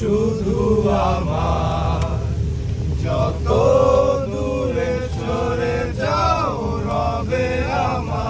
শুধু আমার। যত দূরে সরে যাও রবে আমার।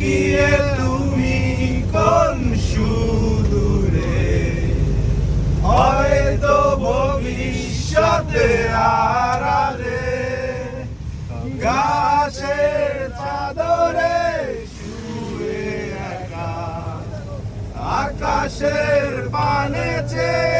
লুকিয়ে তুমি কোন সুদূরে? হয়তো ভবিষ্যতে আড়ালে গাছের চাদরে শুয়ে একা আকাশের পানে চেয়ে